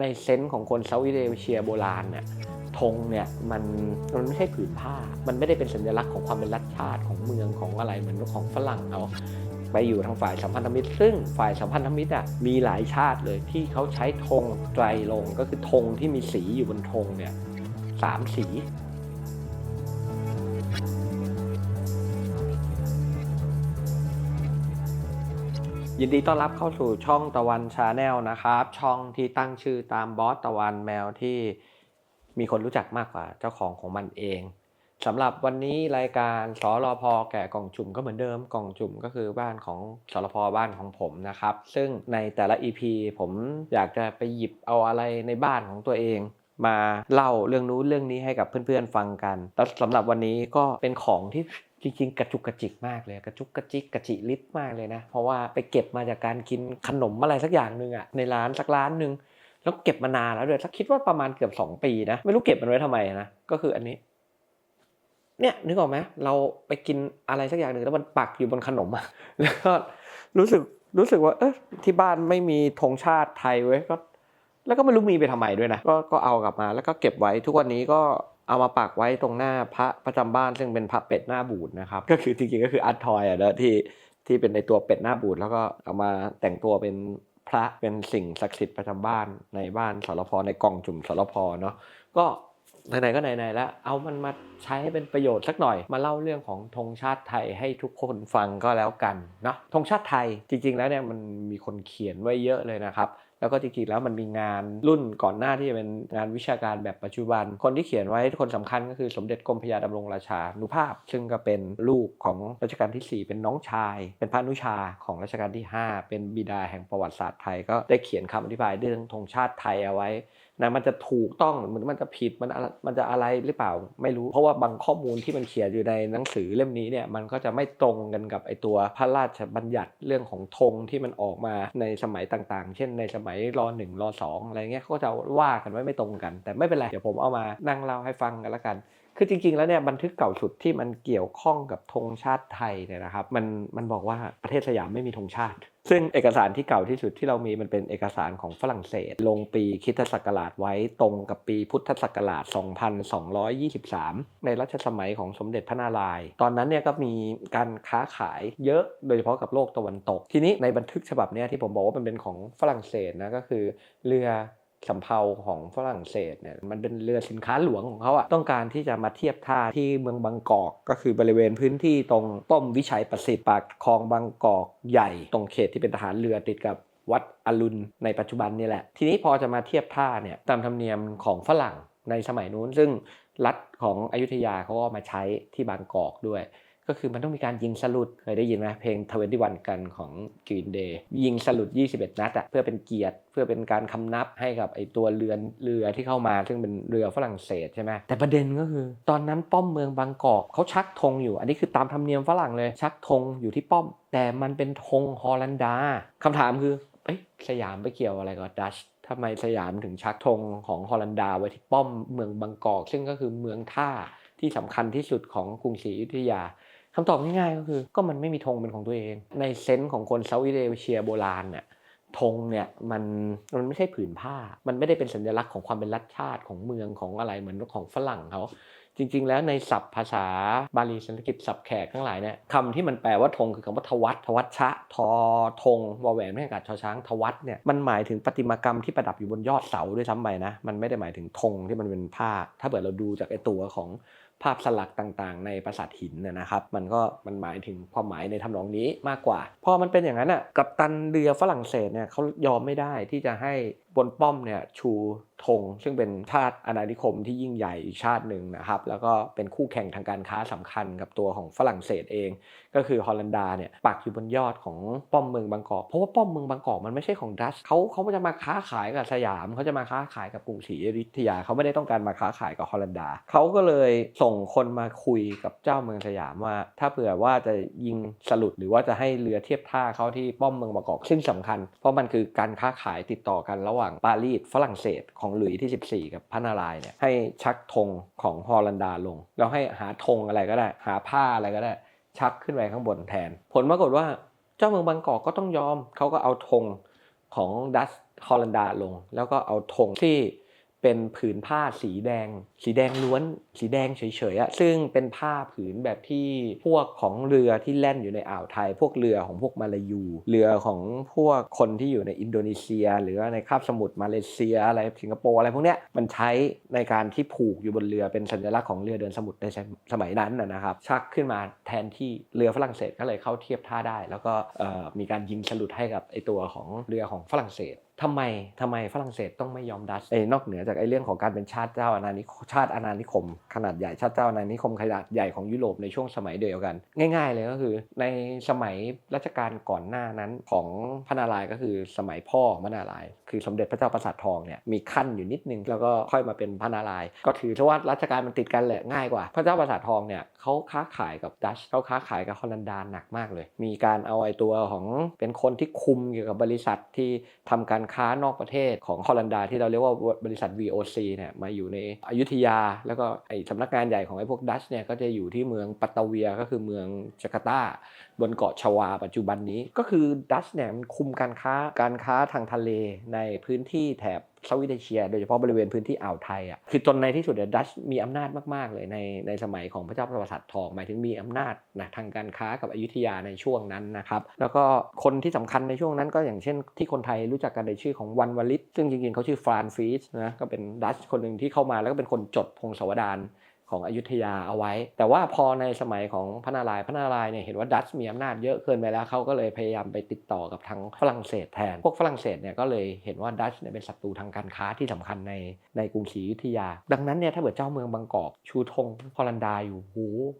ในเซนส์ของคนเซาท์อีสเอเชียโบราณเนี่ยธงเนี่ยมันมันไม่ใช่ผืนผ้า มันไม่ได้เป็นสัญลักษณ์ของความเป็นรัฐชาติของเมืองของอะไรเหมือนของฝรั่งเขาไปอยู่ทางฝ่ายสัมพันธมิตร ซึ่งฝ่ายสัมพันธมิตรอะมีหลายชาติเลยที่เขาใช้ธงไตรลงก็คือธงที่มีสีอยู่บนธงเนี่ยสามสี ยินดีต้อนรับเข้าสู่ช่องตะวันชาแนลนะครับ ช่องที่ตั้งชื่อตามบอสตะวันแมวที่มีคนรู้จักมากกว่าเจ้าของของมันเองสำหรับวันนี้รายการสรพแก่กล่องจุ่มก็เหมือนเดิมกล่องจุ่มก็คือบ้านของสรพบ้านของผมนะครับ ซึ่งในแต่ละ EP ผมอยากจะไปหยิบเอาอะไรในบ้านของตัวเองมาเล่าเรื่องนู้นเรื่องนี้ให้กับเพื่อนๆฟังกัน แล้วสำหรับวันนี้ก็เป็นของที่ จริงๆ กระจุกกระจิกมากเลย กระจุกกระจิกกระจิลิดมากเลยนะ เพราะว่าไปเก็บมาจากการกินขนมอะไรสักอย่างหนึ่งอะในร้านสักร้านหนึ่งแล้วเก็บมานานแล้วด้วยสักคิดว่าประมาณเกือบสองปีนะ ไม่รู้เก็บมันไว้ทำไมนะ ก็คืออันนี้ เนี่ยนึกออกไหมเราไปกินอะไรสักอย่างหนึ่งแล้วมันปักอยู่บนขนมอะแล้วก็รู้สึกรู้สึกว่า เออที่บ้านไม่มีธงชาติไทยเว้ยก็ แล้วก็ไม่รู้มีไปทำไมด้วยนะก็ก็เอากลับมา แล้วก็เก็บไว้ทุกวันนี้ก็ เอามาปักไว้ตรงหน้าพระประจำบ้านซึ่งเป็นพระเป็ดหน้าบูดนะครับก็คือจริงๆก็คืออาร์ตทอยอะนะที่ที่เป็นในตัวเป็ดหน้าบูดแล้วก็เอามาแต่งตัวเป็นพระเป็นสิ่งศักดิ์สิทธิ์ประจำบ้านในบ้านสารพในกล่องจุ่มสารพเนาะก็ไหนๆก็ไหนๆแล้ว เอามันมาใช้ให้เป็นประโยชน์สักหน่อย มาเล่าเรื่องของธงชาติไทยให้ทุกคนฟังก็แล้วกันเนาะธงชาติไทยจริงๆแล้วเนี่ยมันมีคนเขียนไว้เยอะเลยนะครับ แล้วก็จริงๆแล้วมันมีงานรุ่นก่อนหน้าที่จะเป็นงานวิชาการแบบปัจจุบัน คนที่เขียนไว้คนสำคัญก็คือสมเด็จกรมพระยาดำรงราชานุภาพ ซึ่งก็เป็นลูกของรัชกาลที่ 4 เป็นน้องชาย เป็นพระนุชาของรัชกาลที่ 5 เป็นบิดาแห่งประวัติศาสตร์ไทยก็ได้เขียนคำอธิบายเรื่องธงชาติไทยเอาไว้ นะมันจะถูกต้องหรือมันจะผิดมันมันจะอะไรหรือเปล่าไม่รู้ เพราะว่าบางข้อมูลที่มันเขียนอยู่ในหนังสือเล่มนี้เนี่ยมันก็จะไม่ตรงกันกับไอตัวพระราชบัญญัติเรื่องของธงที่มันออกมาในสมัยต่างๆ เช่นในสมัยรหนึ่งรสองอะไรเงี้ยเขาก็จะว่ากันไว้ไม่ตรงกัน แต่ไม่เป็นไรเดี๋ยวผมเอามานั่งเล่าให้ฟังกันละกันคือจริงๆ แล้วเนี่ยบันทึกเก่าสุดที่มันเกี่ยวข้องกับธงชาติไทยเนี่ยนะครับ มันมันบอกว่าประเทศสยามไม่มีธงชาติ ซึ่งเอกสารที่เก่าที่สุดที่เรามีมันเป็นเอกสารของฝรั่งเศส ลงปีคริสตศักราชไว้ตรงกับปีพุทธศักราช 2223 ในรัชสมัยของสมเด็จพระนารายณ์ตอนนั้นเนี่ยก็มีการค้าขายเยอะโดยเฉพาะกับโลกตะวันตก ทีนี้ในบันทึกฉบับเนี้ยที่ผมบอกว่ามันเป็นของฝรั่งเศสนะก็คือเรือ สำเภาของฝรั่งเศสเนี่ยมันเป็นเรือสินค้าหลวงของเขาอะต้องการที่จะมาเทียบท่าที่เมืองบางกอกก็คือบริเวณพื้นที่ตรงป้อมวิชัยประสิทธิ์ปากคลองบางกอกใหญ่ ตรงเขตที่เป็นทหารเรือติดกับวัดอรุณในปัจจุบันนี่แหละ ทีนี้พอจะมาเทียบท่าเนี่ยตามธรรมเนียมของฝรั่งในสมัยนู้น ซึ่งรัฐของอยุธยาเขาก็มาใช้ที่บางกอกด้วย ก็คือมันต้องมีการยิงสลุดเคยได้ยินไหมเพลง21กันของ Green Day ยิงสลุด 21 นัดอะเพื่อเป็นเกียรติ เพื่อเป็นการคำนับให้กับไอตัวเรือนเรือที่เข้ามา ซึ่งเป็นเรือฝรั่งเศสใช่ไหมแต่ประเด็นก็คือ ตอนนั้นป้อมเมืองบางกอกเขาชักธงอยู่ อันนี้คือตามธรรมเนียมฝรั่งเลย ชักธงอยู่ที่ป้อม แต่มันเป็นธงฮอลันดาคำถามคือเอ้ยสยามไปเกี่ยวอะไรกับดัชทำไมสยามถึงชักธงของฮอลันดาไว้ที่ป้อมเมืองบางกอก ซึ่งก็คือเมืองท่าที่สำคัญที่สุดของกรุงศรีอยุธยา คำตอบง่ายๆก็คือ ก็มันไม่มีธงเป็นของตัวเอง ในเซนส์ของคนเซาท์อีเอเชียโบราณเนี่ยธงเนี่ยมันมันไม่ใช่ผืนผ้า มันไม่ได้เป็นสัญลักษณ์ของความเป็นรัฐชาติของเมืองของอะไรเหมือนของฝรั่งเขาจริง ๆ แล้วในศัพท์ภาษาบาลีสันสกฤตศัพท์แขกทั้งหลายเนี่ยคำที่มันแปลว่าธงคือคำว่าทวัตทวัชชะทอธงวอแหวนไม่กาศชอช้างทวัตเนี่ยมันหมายถึงประติมากรรมที่ประดับอยู่บนยอดเสาด้วยซ้ำไปนะมันไม่ได้หมายถึงธงที่มันเป็นผ้า ถ้าเกิดเราดูจากไอตัวของ ภาพสลักต่างๆ ในปราสาทหินนะนะครับ มันก็มันหมายถึงความหมายในทำนองนี้มากกว่า พอมันเป็นอย่างนั้นอะกัปตันเรือฝรั่งเศสเนี่ยเขายอมไม่ได้ที่จะให้ บนป้อมเนี่ยชูธงซึ่งเป็นชาติอาณานิคมที่ยิ่งใหญ่อีกชาติหนึ่งนะครับ แล้วก็เป็นคู่แข่งทางการค้าสำคัญกับตัวของฝรั่งเศสเอง ก็คือฮอลันดาเนี่ยปักอยู่บนยอดของป้อมเมืองบางกอกเพราะว่าป้อมเมืองบางกอกมันไม่ใช่ของดัชเขาเขาจะมาค้าขายกับสยามเขาจะมาค้าขายกับกรุงศรีอยุธยาเขาไม่ได้ต้องการมาค้าขายกับฮอลันดาเขาก็เลยส่งคนมาคุยกับเจ้าเมืองสยามว่า ถ้าเผื่อว่าจะยิงสลุดหรือว่าจะให้เรือเทียบท่าเขาที่ป้อมเมืองบางกอกซึ่งสำคัญ เพราะมันคือการค้าขายติดต่อกันระหว่างปารีสฝรั่งเศสของหลุยส์ที่ 14 กับพระนารายณ์เนี่ยให้ชักธงของฮอลันดาลง แล้วให้หาธงอะไรก็ได้ หาผ้าอะไรก็ได้ ชักขึ้นไปข้างบนแทน ผลปรากฏว่าเจ้าเมืองบางกอกก็ต้องยอมเขาก็เอาธงของดัชฮอลันดาลง แล้วก็เอาธงที่เป็นผืนผ้าสีแดง สีแดงล้วนสีแดงเฉยๆอะซึ่งเป็นผ้าผืนแบบที่พวกของเรือที่แล่นอยู่ในอ่าวไทย พวกเรือของพวกมาลายู เรือของพวกคนที่อยู่ในอินโดนีเซีย หรือว่าในคาบสมุทรมาเลเซียอะไรสิงคโปร์อะไรพวกเนี้ยมันใช้ในการที่ผูกอยู่บนเรือเป็นสัญลักษณ์ของเรือเดินสมุทรในสมัยนั้นนะครับ ชักขึ้นมาแทนที่เรือฝรั่งเศสก็เลยเข้าเทียบท่าได้ แล้วก็มีการยิงสลุดให้กับไอตัวของเรือของฝรั่งเศสทำไมทำไมฝรั่งเศสต้องไม่ยอมดัชเอ้นอกเหนือจากไอ้เรื่องของการเป็นชาติเจ้าอาณานิชาติอาณานิคมขนาดใหญ่ชาติเจ้าอานิคมขนาดใหญ่ของยุโรปในช่วงสมัยเดียวกัน ง่าย ๆ เลยก็คือ ในสมัยรัชกาลก่อนหน้านั้นของพระนารายณ์ก็คือสมัยพ่อของพระนารายณ์คือสมเด็จพระเจ้าประสาททองเนี่ยมีขั้นอยู่นิดนึงแล้วก็ค่อยมาเป็นพระนารายณ์ก็ถือซะว่ารัชกาลมันติดกันแหละง่ายกว่า พระเจ้าประสาททองเนี่ยเขาค้าขายกับดัชเขาค้าขายกับฮอลันดาหนักมากเลย มีการเอาไอ้ตัวของเป็นคนที่คุมเกี่ยวกับบริษัทที่ทำการค้านอกประเทศของฮอลันดาที่เราเรียกว่าบริษัท VOC เนี่ยมาอยู่ในอยุธยาแล้วก็ไอ้สำนักงานใหญ่ของไอ้พวกดัชเนี่ยก็จะอยู่ที่เมืองปัตตาเวียก็คือเมืองจาการ์ตาบนเกาะชวาปัจจุบันนี้ ก็คือดัชเนี่ยมันคุมการค้าการค้าทางทะเลในพื้นที่แถบ เซาท์อีสเอเชีย โดยเฉพาะบริเวณพื้นที่อ่าวไทยอะคือจนในที่สุดเดดัชมีอำนาจมากๆเลยในในสมัยของพระเจ้าประวัติศาสตร์ทองหมายถึงมีอำนาจนะทางการค้ากับอยุธยาในช่วงนั้นนะครับแล้วก็คนที่สำคัญในช่วงนั้นก็อย่างเช่นที่คนไทยรู้จักกันในชื่อของวันวลิตซึ่งจริงๆเขาชื่อฟรานฟิสนะก็เป็นดัชคนหนึ่งที่เข้ามาแล้วก็เป็นคนจดพงศาวดาร ของอยุธยาเอาไว้ แต่ว่าพอในสมัยของพระนารายณ์พระนารายณ์เนี่ยเห็นว่าดัตช์มีอำนาจเยอะเกินไปแล้วเขาก็เลยพยายามไปติดต่อกับทางฝรั่งเศสแทน พวกฝรั่งเศสเนี่ยก็เลยเห็นว่าดัตชเนี่ยเป็นศัตรูทางการค้าที่สำคัญในในกรุงศรีอยุธยา ดังนั้นเนี่ยถ้าเกิดเจ้าเมืองบางกอกชูธงฮอลันดาอยู่โห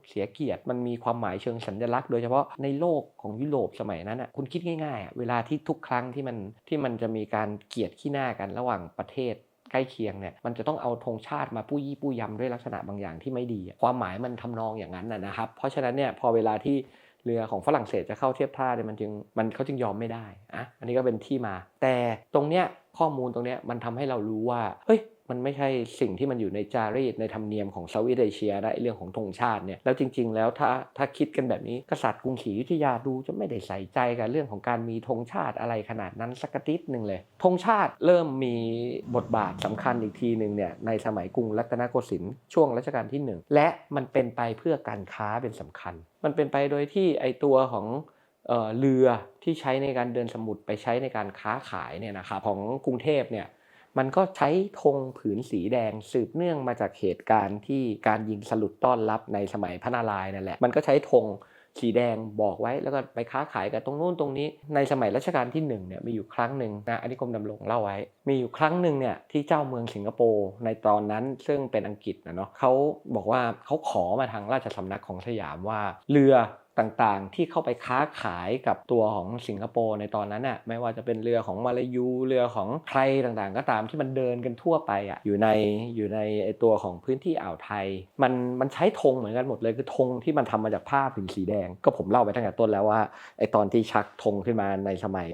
เสียเกียรติมันมีความหมายเชิงสัญลักษณ์โดยเฉพาะในโลกของยุโรปสมัยนั้นอะคุณคิดง่ายๆอะเวลาที่ทุกครั้งที่มันที่มันจะมีการเกียดขี้หน้ากันระหว่างประเทศ ใกล้เคียงเนี่ยมันจะต้องเอาธงชาติมาปู้ยี่ปู้ยำด้วยลักษณะบางอย่างที่ไม่ดี ความหมายมันทำนองอย่างนั้นนะครับ เพราะฉะนั้นเนี่ยพอเวลาที่เรือของฝรั่งเศสจะเข้าเทียบท่าเนี่ยมันจึงมันเขาจึงยอมไม่ได้อะอันนี้ก็เป็นที่มา แต่ตรงเนี้ยข้อมูลตรงเนี้ยมันทำให้เรารู้ว่าเฮ้ย มันไม่ใช่สิ่งที่มันอยู่ในจารีตในธรรมเนียมของเซาท์อีสเอเชียนะไอเรื่องของธงชาติเนี่ยแล้วจริง ๆ แล้วถ้าถ้าคิดกันแบบนี้กษัตริย์กรุงศรีอยุธยาดูจะไม่ได้ใส่ใจกับเรื่องของการมีธงชาติอะไรขนาดนั้นสักนิดหนึ่งเลยธงชาติเริ่มมีบทบาทสำคัญอีกทีหนึ่งเนี่ยในสมัยกรุงรัตนโกสินทร์ช่วงรัชกาลที่หนึ่งและมันเป็นไปเพื่อการค้าเป็นสำคัญ มันเป็นไปโดยที่ไอตัวของเอ่อเรือที่ใช้ในการเดินสมุทรไปใช้ในการค้าขายเนี่ยนะครับของกรุงเทพเนี่ย มันก็ใช้ธงผืนสีแดงสืบเนื่องมาจากเหตุการณ์ที่การยิงสลุดต้อนรับในสมัยพระนารายณ์นั่นแหละ มันก็ใช้ธงสีแดงบอกไว้แล้วก็ไปค้าขายกับตรงนู้นตรงนี้ ในสมัยรัชกาลที่หนึ่งเนี่ยมีอยู่ครั้งหนึ่งนะอันนี้กรมดำรงเล่าไว้ มีอยู่ครั้งหนึ่งเนี่ยที่เจ้าเมืองสิงคโปร์ในตอนนั้นซึ่งเป็นอังกฤษนะเนาะเขาบอกว่าเขาขอมาทางราชสำนักของสยามว่า เรือ ต่างๆ ที่เข้าไปค้าขายกับตัวของสิงคโปร์ในตอนนั้นน่ะไม่ว่าจะเป็นเรือของมาลายูเรือของใครต่างๆ ก็ตามที่มันเดินกันทั่วไปอะอยู่ในอยู่ในไอตัวของพื้นที่อ่าวไทย มันมันใช้ธงเหมือนกันหมดเลยคือธงที่มันทำมาจากผ้าผืนสีแดง ก็ผมเล่าไปตั้งแต่ต้นแล้วว่าไอตอนที่ชักธงขึ้นมาในสมัย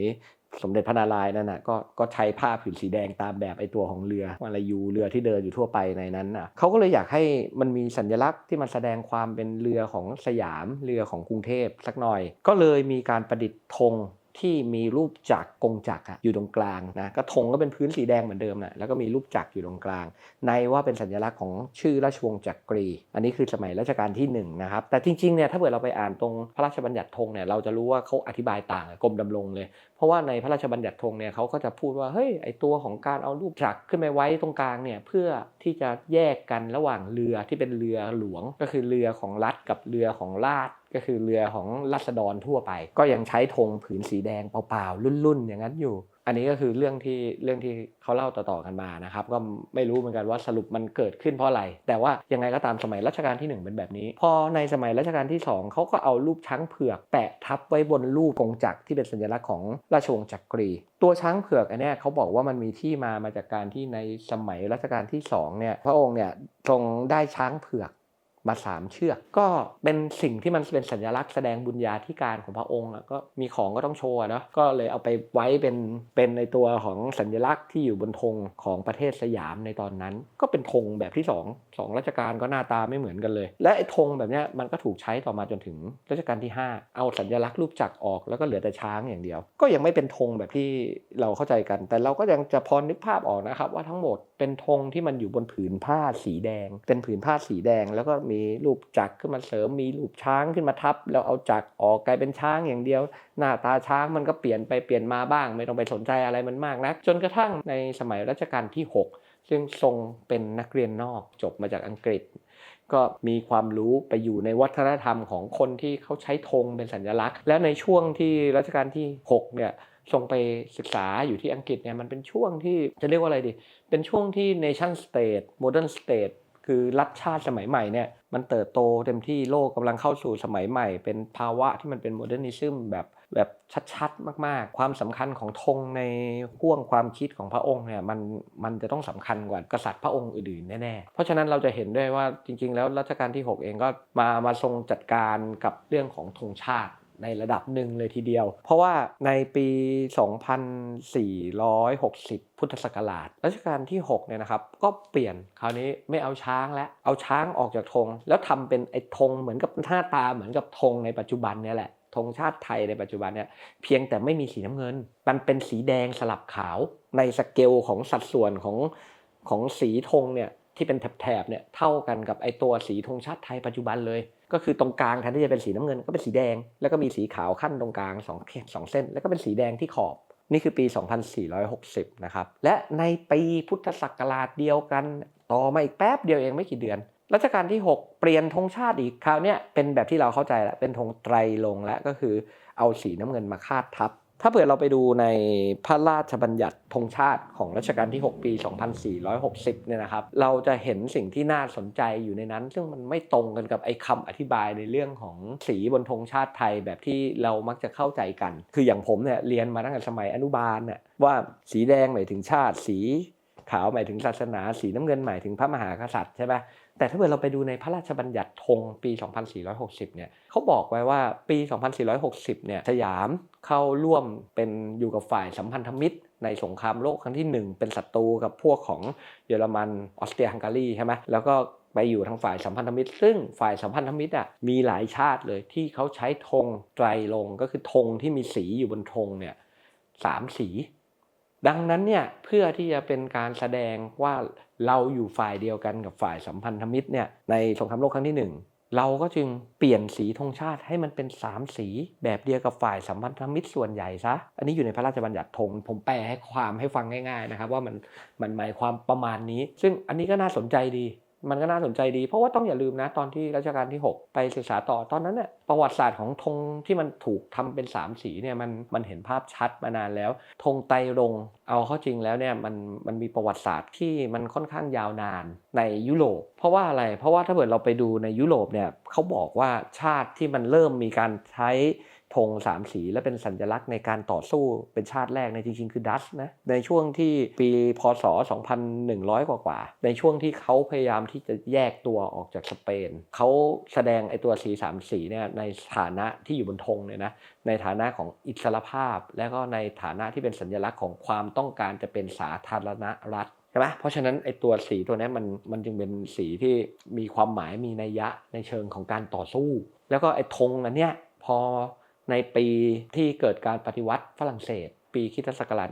สมเด็จพระนารายณ์นั่นน่ะก็ก็ใช้ผ้าผืนสีแดงตามแบบไอตัวของเรือวาลายูเรือที่เดินอยู่ทั่วไปในนั้นน่ะเขาก็เลยอยากให้มันมีสัญลักษณ์ที่มันแสดงความเป็นเรือของสยามเรือของกรุงเทพสักหน่อย ก็เลยมีการประดิษฐ์ธง ที่มีรูปจักรกงจักรอยู่ตรงกลางนะก็ธงก็เป็นพื้นสีแดงเหมือนเดิมนะแล้วก็มีรูปจักรอยู่ตรงกลาง ในว่าเป็นสัญลักษณ์ของชื่อราชวงศ์จักรี อันนี้คือสมัยรัชกาลที่1นงนะครับแต่จริงๆเนี่ยถ้าเกิดเราไปอ่านตรงพระราชบัญญัติธงเนี่ยเราจะรู้ว่าเขาอธิบายต่างกับกรมดำรงเลย เพราะว่าในพระราชบัญญัติธงเนี่ยเขาก็จะพูดว่าเฮ้ยไอตัวของการเอารูปจักรขึ้นไปไว้ตรงกลางเนี่ยเพื่อที่จะแยกกันระหว่างเรือที่เป็นเรือหลวง ก็คือเรือของรัฐกับเรือของราช ก็คือเรือของรัษฎรทั่วไป ก็ยังใช้ธงผืนสีแดงเปล่าๆรุ่นๆ อย่างนั้นอยู่ อันนี้ก็คือเรื่องที่เรื่องที่เขาเล่าต่อๆกันมานะครับ ก็ไม่รู้เหมือนกันว่าสรุปมันเกิดขึ้นเพราะอะไร แต่ว่ายังไงก็ตามสมัยรัชกาลที่หนึ่งเป็นแบบนี้ พอในสมัยรัชกาลที่สองเขาก็เอารูปช้างเผือกแปะทับไว้บนรูปกงจักรที่เป็นสัญลักษณ์ของราชวงศ์จักรี ตัวช้างเผือกอันนี้เขาบอกว่ามันมีที่มามาจากการที่ในสมัยรัชกาลที่สองเนี่ยพระองค์เนี่ยทรงได้ช้างเผือก มาสามเชือก ก็เป็นสิ่งที่มันเป็นสัญลักษณ์แสดงบุญญาธิการของพระองค์ก็มีของก็ต้องโชว์เนาะก็เลยเอาไปไว้เป็นเป็นในตัวของสัญลักษณ์ที่อยู่บนธงของประเทศสยามในตอนนั้น ก็เป็นธงแบบที่สองสองรัชกาลก็หน้าตาไม่เหมือนกันเลย และไอ้ธงแบบนี้มันก็ถูกใช้ต่อมาจนถึงรัชกาลที่ 5 เอาสัญลักษณ์รูปจักรออกแล้วก็เหลือแต่ช้างอย่างเดียว ก็ยังไม่เป็นธงแบบที่เราเข้าใจกัน แต่เราก็ยังจะพอนึกภาพออกนะครับว่าทั้งหมดเป็นธงที่มันอยู่บนผืนผ้าสีแดง เป็นผืนผ้าสีแดง แล้วก็มีรูปจักรขึ้นมาเสริม มีรูปช้างขึ้นมาทับ แล้วเอาจักรออกกลายเป็นช้างอย่างเดียว หน้าตาช้างมันก็เปลี่ยนไปเปลี่ยนมาบ้าง ไม่ต้องไปสนใจอะไรมันมากนัก จนกระทั่งในสมัยรัชกาลที่ 6 ซึ่งทรงเป็นนักเรียนนอกจบมาจากอังกฤษ ก็มีความรู้ไปอยู่ในวัฒนธรรมของคนที่เขาใช้ธงเป็นสัญลักษณ์ แล้วในช่วงที่รัชกาลที่6เนี่ย ทรงไปศึกษาอยู่ที่อังกฤษเนี่ยมันเป็นช่วงที่จะเรียกว่าอะไรดี เป็นช่วงที่ nation state modern state คือรัฐชาติสมัยใหม่เนี่ยมันเติบโตเต็มที่โลกกำลังเข้าสู่สมัยใหม่ เป็นภาวะที่มันเป็นโมเดิร์นิซึมแบบแบบชัดๆ มากๆ ความสำคัญของธงในห่วงความคิดของพระองค์เนี่ยมันมันจะต้องสำคัญกว่ากษัตริย์พระองค์อื่นๆแน่ๆ เพราะฉะนั้นเราจะเห็นได้ว่าจริงๆ แล้วรัชกาลที่ 6 เองก็มามาทรงจัดการกับเรื่องของธงชาติ ในระดับหนึ่งเลยทีเดียว เพราะว่าในปี 2460 พุทธศักราชรัชกาลที่6เนี่ยนะครับก็เปลี่ยนคราวนี้ไม่เอาช้างแล้วเอาช้างออกจากธงแล้วทำเป็นไอ้ธงเหมือนกับหน้าตาเหมือนกับธงในปัจจุบันเนี่ยแหละธงชาติไทยในปัจจุบันเนี่ยเพียงแต่ไม่มีสีน้ำเงิน มันเป็นสีแดงสลับขาวในสเกลของสัดส่วนของของสีธงเนี่ยที่เป็นแถบๆเนี่ยเท่ากันกับไอตัวสีธงชาติไทยปัจจุบันเลย ก็คือตรงกลางแทนที่จะเป็นสีน้ำเงินก็เป็นสีแดง แล้วก็มีสีขาวขั้นตรงกลางสองสองเส้น แล้วก็เป็นสีแดงที่ขอบ นี่คือปี 2460 นะครับ และในปีพุทธศักราชเดียวกัน ต่อมาอีกแป๊บเดียวเองไม่กี่เดือนรัชกาลที่ 6 เปลี่ยนธงชาติอีกคราวนี้เป็นแบบที่เราเข้าใจแล้วเป็นธงไตรลงแล้วก็คือเอาสีน้ำเงินมาคาดทับ ถ้าเผื่อเราไปดูในพระราชบัญญัติธงชาติของรัชกาลที่ 6 ปี 2460 เนี่ยนะครับ เราจะเห็นสิ่งที่น่าสนใจอยู่ในนั้น ซึ่งมันไม่ตรงกันกับไอ้คำอธิบายในเรื่องของสีบนธงชาติไทยแบบที่เรามักจะเข้าใจกัน คืออย่างผมเนี่ยเรียนมาตั้งแต่สมัยอนุบาลเนี่ยว่าสีแดงหมายถึงชาติ สีขาวหมายถึงศาสนา สีน้ำเงินหมายถึงพระมหากษัตริย์ใช่ไหม แต่ถ้าเกิดเราไปดูในพระราชบัญญัติธงปี 2460 เนี่ยเขาบอกไว้ว่าปี 2460 เนี่ยสยามเข้าร่วมเป็นอยู่กับฝ่ายสัมพันธมิตรในสงครามโลกครั้งที่ 1 เป็นศัตรูกับพวกของเยอรมันออสเตรียฮังการีใช่ไหมแล้วก็ไปอยู่ทางฝ่ายสัมพันธมิตร ซึ่งฝ่ายสัมพันธมิตรอะมีหลายชาติเลยที่เขาใช้ธงไตรลงก็คือธงที่มีสีอยู่บนธงเนี่ยสามสี ดังนั้นเนี่ยเพื่อที่จะเป็นการแสดงว่าเราอยู่ฝ่ายเดียวกันกับฝ่ายสัมพันธมิตรเนี่ยในสงครามโลกครั้งที่หนึ่งเราก็จึงเปลี่ยนสีธงชาติให้มันเป็น 3 สีแบบเดียวกับฝ่ายสัมพันธมิตรส่วนใหญ่ซะอันนี้อยู่ในพระราชบัญญัติธงผมแปลให้ความให้ฟังง่ายๆนะครับว่ามันมันหมายความประมาณนี้ ซึ่งอันนี้ก็น่าสนใจดี มันก็น่าสนใจดี เพราะว่าต้องอย่าลืมนะตอนที่รัชกาลที่ 6 ไปศึกษาต่อตอนนั้นเนี่ยประวัติศาสตร์ของธงที่มันถูกทำเป็น 3 สีเนี่ยมันมันเห็นภาพชัดมานานแล้วธงไตรรงเอาเข้าจริงแล้วเนี่ยมันมันมีประวัติศาสตร์ที่มันค่อนข้างยาวนานในยุโรป เพราะว่าอะไรเพราะว่าถ้าเกิดเราไปดูในยุโรปเนี่ยเขาบอกว่าชาติที่มันเริ่มมีการใช้ ธงสามสีและเป็นสัญลักษณ์ในการต่อสู้เป็นชาติแรกในจริงๆ คือดัชนะในช่วงที่ปีพศ 2100 กว่าๆในช่วงที่เขาพยายามที่จะแยกตัวออกจากสเปนเขาแสดงไอตัวสีสามสีเนี่ยในฐานะที่อยู่บนธงเนี่ยนะในฐานะของอิสรภาพ และก็ในฐานะที่เป็นสัญลักษณ์ของความต้องการจะเป็นสาธารณรัฐใช่ไหมเพราะฉะนั้นไอตัวสีตัวนี้มันมันจึงเป็นสีที่มีความหมายมีนัยยะในเชิงของการต่อสู้ แล้วก็ไอธงอันเนี้ยพอ ในปีที่เกิดการปฏิวัติฝรั่งเศส ปีคริสศักราช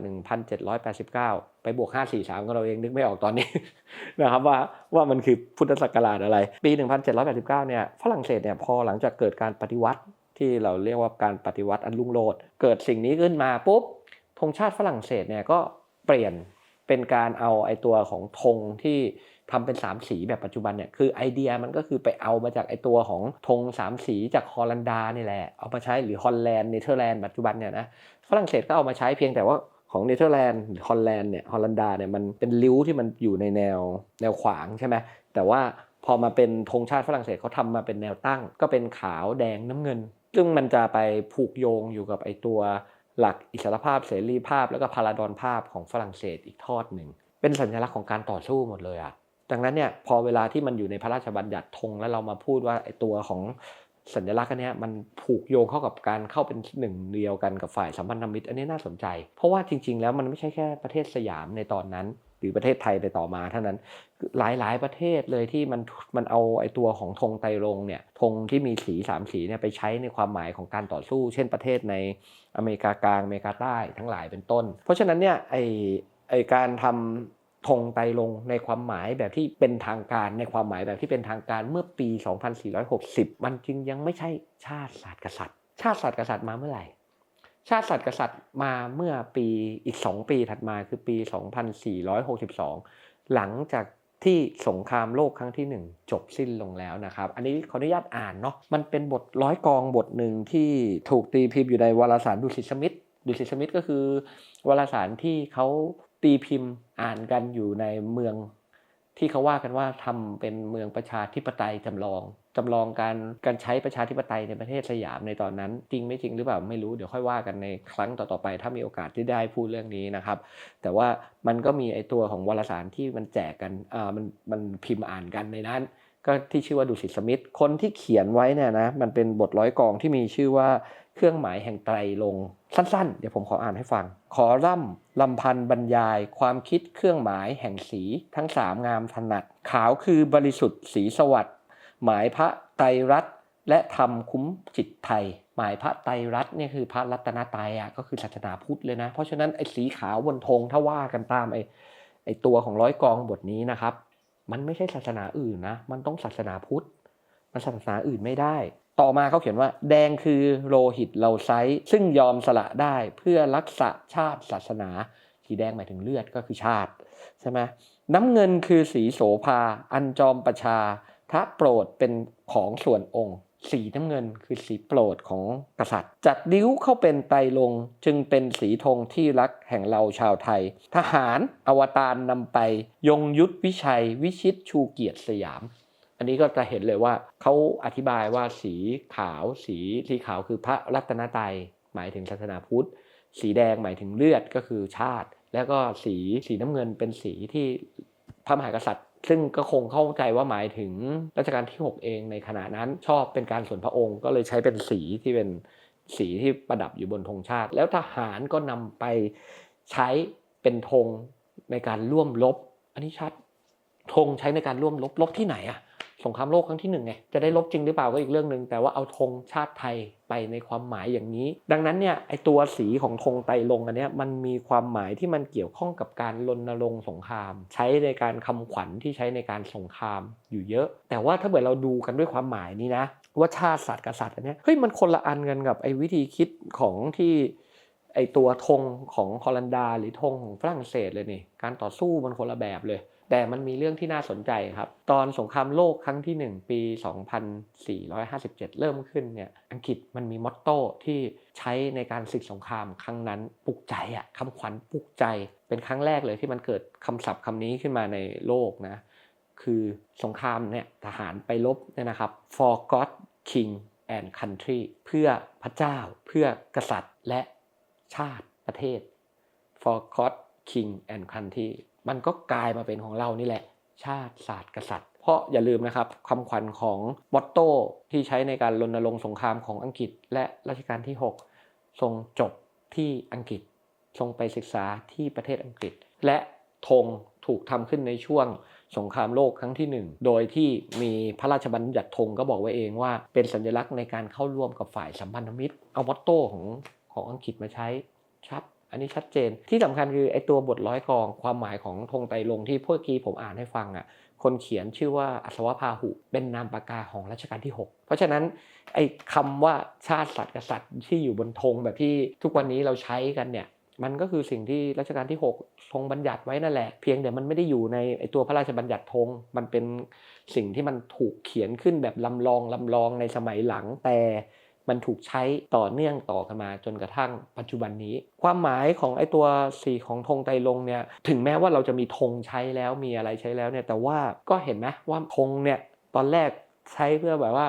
1789 ไปบวก 543ก็เราเองนึกไม่ออกตอนนี้นะครับว่าว่ามันคือพุทธศักราชอะไร ปี 1789 เนี่ยฝรั่งเศสเนี่ยพอหลังจากเกิดการปฏิวัติที่เราเรียกว่าการปฏิวัติอันรุ่งโรจน์เกิดสิ่งนี้ขึ้นมาปุ๊บธงชาติฝรั่งเศสเนี่ยก็เปลี่ยน เป็นการเอาไอตัวของธงที่ทำเป็น 3 สีแบบปัจจุบันเนี่ยคือไอเดียมันก็คือไปเอามาจากไอตัวของธง3 สีจากฮอลันดานี่แหละ เอามาใช้หรือฮอลแลนด์เนเธอร์แลนด์ปัจจุบันเนี่ยนะฝรั่งเศสก็เอามาใช้เพียงแต่ว่าของเนเธอร์แลนด์หรือฮอลแลนด์เนี่ยฮอลันดาเนี่ยมันเป็นริ้วที่มันอยู่ในแนวแนวขวางใช่ไหมแต่ว่าพอมาเป็นธงชาติฝรั่งเศสเขาทำมาเป็นแนวตั้ง ก็เป็นขาวแดงน้ำเงิน ซึ่งมันจะไปผูกโยงอยู่กับไอตัว หลักอิสรภาพเสรีภาพ แล้วก็พาราดอนภาพของฝรั่งเศสอีกทอดหนึ่ง เป็นสัญลักษณ์ของการต่อสู้หมดเลยอะดังนั้นเนี่ยพอเวลาที่มันอยู่ในพระราชบัญญัติธงแล้วเรามาพูดว่าไอ้ตัวของสัญลักษณ์อันนี้มันผูกโยงเข้ากับการเข้าเป็นหนึ่งเดียวกันกับฝ่ายสัมพันธมิตรอันนี้น่าสนใจ เพราะว่าจริง ๆ แล้วมันไม่ใช่แค่ประเทศสยามในตอนนั้น รือประเทศไทยในต่อมาเท่านั้นหลายๆ ประเทศเลยที่มันมันเอาไอตัวของธงไตรรงเนี่ยธงที่มีสีสามสีเนี่ยไปใช้ในความหมายของการต่อสู้ เช่นประเทศในอเมริกากลางอเมริกาใต้ทั้งหลายเป็นต้น เพราะฉะนั้นเนี่ยไอไอการทำธงไตรรงในความหมายแบบที่เป็นทางการในความหมายแบบที่เป็นทางการเมื่อปี 2460 มันจึงยังไม่ใช่ชาติศาสตร์กษัตริย์ ชาติศาสตร์กษัตริย์มาเมื่อไหร่ ชาติศาสตร์กษัตริย์มาเมื่อปีอีก 2 ปีถัดมาคือปี 2462 หลังจากที่สงครามโลกครั้งที่ 1 จบสิ้นลงแล้วนะครับ อันนี้ขออนุญาตอ่านเนาะมันเป็นบทร้อยกองบทหนึ่งที่ถูกตีพิมพ์อยู่ในวารสารดุสิตสมิธดุสิตสมิธก็คือวารสารที่เขาตีพิมพ์อ่านกันอยู่ในเมือง ที่เขาว่ากันว่าทำเป็นเมืองประชาธิปไตยจำลองจำลองการการใช้ประชาธิปไตยในประเทศสยามในตอนนั้น จริงไม่จริงหรือเปล่าไม่รู้เดี๋ยวค่อยว่ากันในครั้งต่อๆไป ถ้ามีโอกาสที่ได้พูดเรื่องนี้นะครับ แต่ว่ามันก็มีไอตัวของวารสารที่มันแจกกันอ่ามันมันพิมพ์อ่านกันในนั้น ก็ที่ชื่อว่าดุสิตสมิธคนที่เขียนไว้เนี่ยนะมันเป็นบทร้อยกองที่มีชื่อว่าเครื่องหมายแห่งไตรลงสั้น ๆ เดี๋ยวผมขออ่านให้ฟัง ขอร่ำลำพันบรรยาย ความคิดเครื่องหมายแห่งสีทั้งสามงามถนัด ขาวคือบริสุทธิ์สีสวัสดิ์หมายพระไตรรัตน์และธรรมคุ้มจิตไทย หมายพระไตรรัตน์เนี่ยคือพระรัตนตรัยอะก็คือศาสนาพุทธเลยนะ เพราะฉะนั้นไอ้สีขาวบนธงถ้าว่ากันตามไอ้ไอ้ตัวของร้อยกองบทนี้นะครับ มันไม่ใช่ศาสนาอื่นนะ มันต้องศาสนาพุทธ มันศาสนาอื่นไม่ได้ ต่อมาเขาเขียนว่า แดงคือโลหิตเราไซซึ่งยอมสละได้เพื่อรักษาชาติศาสนาสีแดงหมายถึงเลือดก็คือชาติใช่ไหมน้ำเงินคือสีโสภา อันจอมประชาพระโปรดเป็นของส่วนองค์ สีน้ำเงินคือสีโปรดของกษัตริย์ จัดดิ้วเข้าเป็นไตลงจึงเป็นสีธงที่รักแห่งเราชาวไทย ทหารอวตารนำไป ยงยุทธวิชัย วิชิตชูเกียรติสยาม อันนี้ก็จะเห็นเลยว่าเขาอธิบายว่าสีขาวสีสีขาวคือพระรัตนตรัยหมายถึงศาสนาพุทธ สีแดงหมายถึงเลือดก็คือชาติ แล้วก็สีสีน้ำเงินเป็นสีที่พระมหากษัตริย์ ซึ่งก็คงเข้าใจว่าหมายถึงรัชกาลที่ 6 เองในขณะนั้นชอบเป็นการส่วนพระองค์ก็เลยใช้เป็นสีที่เป็นสีที่ประดับอยู่บนธงชาติ แล้วทหารก็นำไปใช้เป็นธงในการร่วมรบอันนี้ชัดธงใช้ในการร่วมรบรบที่ไหนอะ สงครามโลกครั้งที่หนึ่งไงจะได้ลบจริงหรือเปล่าก็อีกเรื่องหนึ่งแต่ว่าเอาธงชาติไทยไปในความหมายอย่างนี้ ดังนั้นเนี่ยไอตัวสีของธงไตรลงอันเนี้ยมันมีความหมายที่มันเกี่ยวข้องกับการรณรงค์สงคราม ใช้ในการคำขวัญที่ใช้ในการสงครามอยู่เยอะ แต่ว่าถ้าเกิดเราดูกันด้วยความหมายนี้นะ ว่าชาติศาสตร์กษัตริย์อันเนี้ยเฮ้ยมันคนละอันกันกับไอวิธีคิดของที่ไอตัวธงของฮอลันดา หรือธงของฝรั่งเศสเลยนี่การต่อสู้มันคนละแบบเลย แต่มันมีเรื่องที่น่าสนใจครับ ตอนสงครามโลกครั้งที่ 1 ปี 2457 เริ่มขึ้นเนี่ยอังกฤษมันมีมอตโต้ที่ใช้ในการศึกสงครามครั้งนั้นปลุกใจอะคำขวัญปลุกใจ เป็นครั้งแรกเลยที่มันเกิดคำศัพท์คำนี้ขึ้นมาในโลกนะคือสงครามเนี่ยทหารไปรบเนี่ยนะครับ for God King and Country เพื่อพระเจ้า เพื่อกษัตริย์และชาติประเทศ for God King and Country มันก็กลายมาเป็นของเรานี่แหละ ชาติศาสตร์กษัตริย์ เพราะอย่าลืมนะครับคำขวัญของมอตโต้ที่ใช้ในการรณรงค์สงครามของอังกฤษ และรัชกาลที่ 6 ทรงจบที่อังกฤษ ทรงไปศึกษาที่ประเทศอังกฤษ และธงถูกทำขึ้นในช่วงสงครามโลกครั้งที่หนึ่งโดยที่มีพระราชบัญญัติธงก็บอกไว้เองว่า เป็นสัญลักษณ์ในการเข้าร่วมกับฝ่ายสัมพันธมิตร เอามอตโต้ของของอังกฤษมาใช้ชัด อันนี้ชัดเจนที่สำคัญคือไอตัวบทร้อยกองความหมายของธงไตรลงที่พวกกี้ผมอ่านให้ฟังอะคนเขียนชื่อว่าอัศวพาหุ เป็นนามปากกาของรัชกาลที่ 6 เพราะฉะนั้นไอ้คำว่าชาติสัตว์กษัตริย์ที่อยู่บนธงแบบที่ทุกวันนี้เราใช้กันเนี่ยมันก็คือสิ่งที่รัชกาลที่ 6 ทรงบัญญัติไว้นั่นแหละ เพียงแต่มันไม่ได้อยู่ในไอตัวพระราชบัญญัติธงมันเป็นสิ่งที่มันถูกเขียนขึ้นแบบลำลองลำลองในสมัยหลังแต่ มันถูกใช้ต่อเนื่องต่อกันมาจนกระทั่งปัจจุบันนี้ ความหมายของไอ้ตัวสีของธงไตรลงเนี่ยถึงแม้ว่าเราจะมีธงใช้แล้วมีอะไรใช้แล้วเนี่ยแต่ว่าก็เห็นไหมว่าธงเนี่ยตอนแรกใช้เพื่อแบบว่า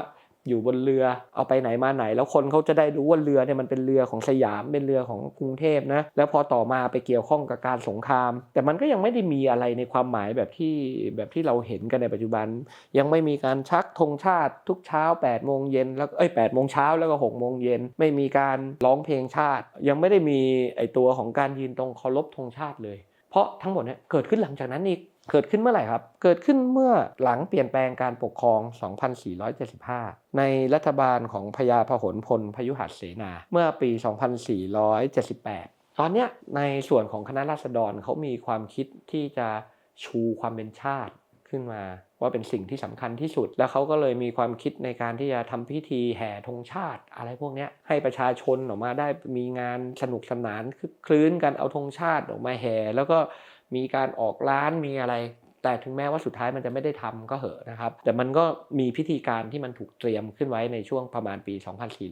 อยู่บนเรือเอาไปไหนมาไหน แล้วคนเขาจะได้รู้ว่าเรือเนี่ยมันเป็นเรือของสยามเป็นเรือของกรุงเทพนะแล้วพอต่อมาไปเกี่ยวข้องกับการสงคราม แต่มันก็ยังไม่ได้มีอะไรในความหมายแบบที่แบบที่เราเห็นกันในปัจจุบัน ยังไม่มีการชักธงชาติทุกเช้า8โมงเย็นแล้วเอ้ย8โมงเช้าแล้วก็6โมงเย็นไม่มีการร้องเพลงชาติ ยังไม่ได้มีไอตัวของการยืนตรงเคารพธงชาติเลย เพราะทั้งหมดเนี่ยเกิดขึ้นหลังจากนั้นอีก เกิดขึ้นเมื่อไหร่ครับ เกิดขึ้นเมื่อหลังเปลี่ยนแปลงการปกครอง 2475 ในรัฐบาลของพญาพหลพลพยุหัสเสนา เมื่อปี 2478 ตอนนี้ในส่วนของคณะราษฎรเขามีความคิดที่จะชูความเป็นชาติขึ้นมาว่าเป็นสิ่งที่สำคัญที่สุด แล้วเขาก็เลยมีความคิดในการที่จะทำพิธีแห่ธงชาติ อะไรพวกนี้ให้ประชาชนออกมาได้มีงานสนุกสนานคึกคลื้นกันเอาธงชาติออกมาแห่แล้วก็ มีการออกร้านมีอะไร แต่ถึงแม้ว่าสุดท้ายมันจะไม่ได้ทำก็เหอะนะครับ แต่มันก็มีพิธีการที่มันถูกเตรียมขึ้นไว้ในช่วงประมาณปี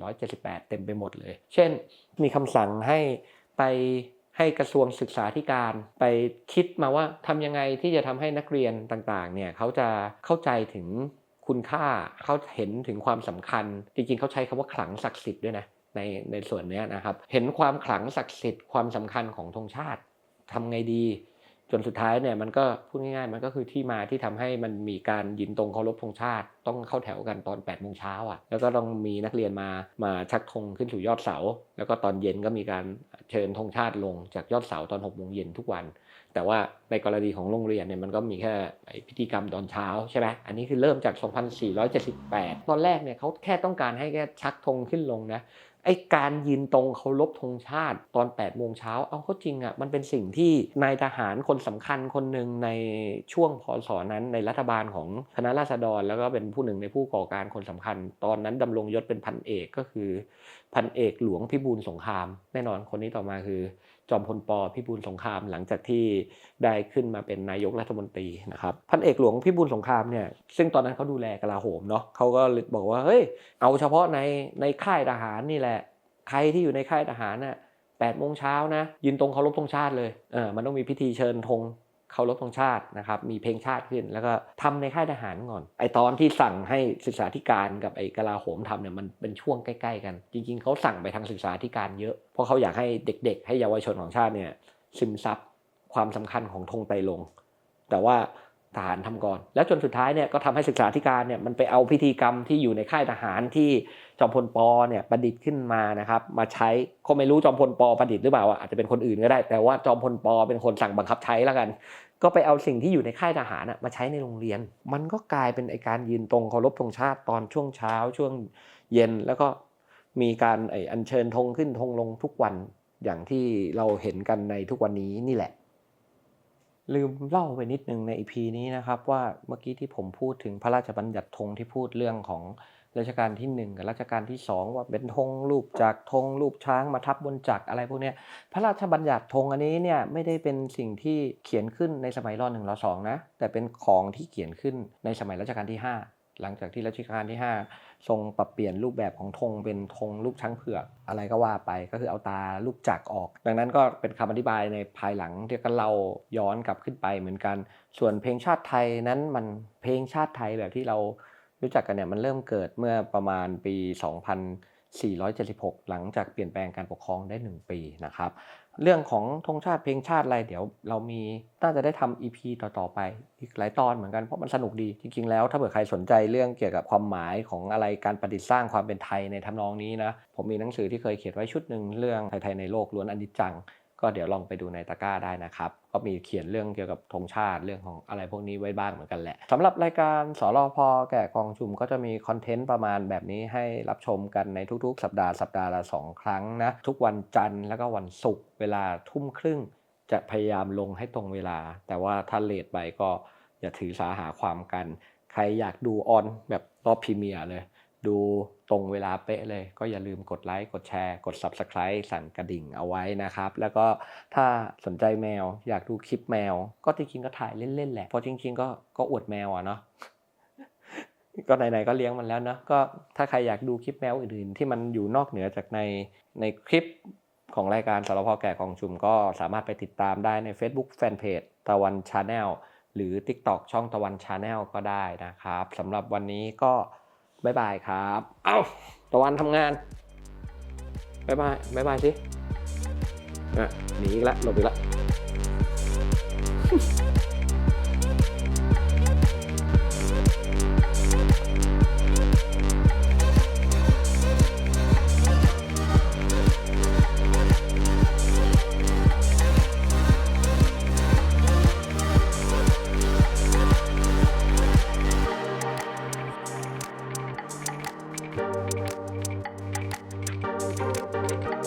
2478 เต็มไปหมดเลย เช่น มีคำสั่งให้ไปให้กระทรวงศึกษาธิการไปคิดมาว่าทำยังไงที่จะทำให้นักเรียนต่างๆเนี่ยเขาจะเข้าใจถึงคุณค่าเขาเห็นถึงความสำคัญ จริงๆเขาใช้คำว่าขลังศักดิ์สิทธิ์ด้วยนะในในส่วนนี้นะครับ เห็นความขลังศักดิ์สิทธิ์ความสำคัญของธงชาติทำไงดี จนสุดท้ายเนี่ยมันก็พูดง่ายๆ มันก็คือที่มาที่ทำให้มันมีการยืนตรงเคารพธงชาติ ต้องเข้าแถวกันตอน8ปดโมงเช้าอะแล้วก็ต้องมีนักเรียนมามาชักธงขึ้นสู่ยอดเสา แล้วก็ตอนเย็นก็มีการเชิญธงชาติลงจากยอดเสาตอน6กโมงเย็นทุกวัน แต่ว่าในกรณีของโรงเรียนเนี่ยมันก็มีแค่พิธีกรรมตอนเช้าใช่ไหมอันนี้คือเริ่มจาก 2478 ตอนแรกเนี่ยเขาแค่ต้องการให้แค่ชักธงขึ้นลงนะ ไอ้การยืนตรงเคารพธงชาติตอน8ปดโมงเช้าเอาเข้าจริงอะ่ะมันเป็นสิ่งที่นายทหารคนสำคัญคนหนึ่งในช่วงพศนั้นในรัฐบาลของคณะราษฎร แล้วก็เป็นผู้หนึ่งในผู้ก่อการคนสำคัญ ตอนนั้นดำรงยศเป็นพันเอกก็คือ พันเอกหลวงพิบูลสงคราม แน่นอนคนนี้ต่อมาคือ จอมพลปพิบูลสงครามหลังจากที่ได้ขึ้นมาเป็นนายกรัฐมนตรีนะครับพันเอกหลวงพิบูลสงครามเนี่ยซึ่งตอนนั้นเขาดูแลกลาโหมเนาะเขาก็เลยบอกว่าเฮ้ยเอาเฉพาะในในค่ายทหารนี่แหละ ใครที่อยู่ในค่ายทหารน่ะแปดโมงเช้านะยืนตรงเคารพธงชาติเลยเออมันต้องมีพิธีเชิญธง เคารพธงชาตินะครับมีเพลงชาติขึ้น แล้วก็ทำในค่ายทหารก่อนไอตอนที่สั่งให้ศึกษาธิการกับไอกลาโหมทำเนี่ยมันเป็นช่วงใกล้ ๆ กัน จริง ๆเขาสั่งไปทางศึกษาธิการเยอะเพราะเขาอยากให้เด็ก ๆ ให้เยาวชนของชาติเนี่ยซึมซับความสำคัญของธงไตรรงแต่ว่าทหารทำก่อน แล้วจนสุดท้ายเนี่ยก็ทำให้ศึกษาธิการเนี่ยมันไปเอาพิธีกรรมที่อยู่ในค่ายทหารที่ จอมพลปอเนี่ยประดิษฐ์ขึ้นมานะครับ มาใช้ก็ไม่รู้จอมพลปอประดิษฐ์หรือเปล่าอาจจะเป็นคนอื่นก็ได้ แต่ว่าจอมพลปอเป็นคนสั่งบังคับใช้แล้วกัน ก็ไปเอาสิ่งที่อยู่ในค่ายทหารมาใช้ในโรงเรียน มันก็กลายเป็นไอการยืนตรงเคารพธงชาติตอนช่วงเช้าช่วงเย็นแล้วก็มีการไออัญเชิญธงขึ้นธงลงทุกวันอย่างที่เราเห็นกันในทุกวันนี้นี่แหละ ลืมเล่าไปนิดนึงใน EP นี้นะครับ ว่าเมื่อกี้ที่ผมพูดถึงพระราชบัญญัติธงที่พูดเรื่องของรัชกาลที่ 1 กับรัชกาลที่ 2 ว่าเป็นธงรูปจากธงรูปช้างมาทับบนจักรอะไรพวกนี้พระราชบัญญัติธงอันนี้เนี่ยไม่ได้เป็นสิ่งที่เขียนขึ้นในสมัยรหนึ่งรสองนะแต่เป็นของที่เขียนขึ้นในสมัยรัชกาลที่ 5 หลังจากที่รัชกาลที่ 5 ทรงปรับเปลี่ยนรูปแบบของธงเป็นธงรูปช้างเผือกอะไรก็ว่าไปก็คือเอาตารูปจักออก ดังนั้นก็เป็นคำอธิบายในภายหลังที่ก็เราย้อนกลับขึ้นไปเหมือนกัน ส่วนเพลงชาติไทยนั้นมันเพลงชาติไทยแบบที่เรารู้จักกันเนี่ยมันเริ่มเกิดเมื่อประมาณปี 2476 หลังจากเปลี่ยนแปลงการปกครองได้ 1 ปีนะครับ เรื่องของธงชาติเพลงชาติอะไรเดี๋ยวเรามีน่าจะได้ทำ EP ต่อๆไป อีกหลายตอนเหมือนกันเพราะมันสนุกดี จริงๆแล้วถ้าเผื่อใครสนใจเรื่องเกี่ยวกับความหมายของอะไรการประดิษฐ์สร้างความเป็นไทยในทำนองนี้นะ ผมมีหนังสือที่เคยเขียนไว้ชุดหนึ่งเรื่องไทยในโลกล้วนอนิจจัง ก็เดี๋ยวลองไปดูในตะกร้าได้นะครับ ก็มีเขียนเรื่องเกี่ยวกับธงชาติเรื่องของอะไรพวกนี้ไว้บ้างเหมือนกันแหละสำหรับรายการสรพแก่กองชุมก็จะมีคอนเทนต์ประมาณแบบนี้ให้รับชมกันในทุกๆ สัปดาห์สัปดาห์ละสองครั้งนะทุกวันจันทร์แล้วก็วันศุกร์เวลาทุ่มครึ่ง จะพยายามลงให้ตรงเวลา แต่ว่าถ้าเลทไปก็อย่าถือสาหาความกัน ใครอยากดูออนแบบรอบพรีเมียร์เลย ดู ตรงเวลาเป๊ะเลย ก็อย่าลืมกดไลค์กดแชร์ กด Subscribe สั่นกระดิ่งเอาไว้นะครับ แล้วก็ถ้าสนใจแมวอยากดูคลิปแมว ก็จริงๆก็ถ่ายเล่นๆแหละเพราะจริง ๆ ก็ก็อวดแมวอะเนาะก็ไหนๆก็เลี้ยงมันแล้วเนาะก็ถ้าใครอยากดูคลิปแมวอื่นๆ ที่มันอยู่นอกเหนือจากในในคลิปของรายการสารพอแก่กองชุมก็สามารถไปติดตามได้ใน Facebook Fanpage ตะวันชาแนลหรือ TikTok ช่องตะวันชาแนลก็ได้นะครับสำหรับวันนี้ก็ บ๊ายบายครับ เอ้าตะวันทำงานบ๊ายบายบ๊ายบายสิอะหนีอีกแล้วหลบอีกแล้ว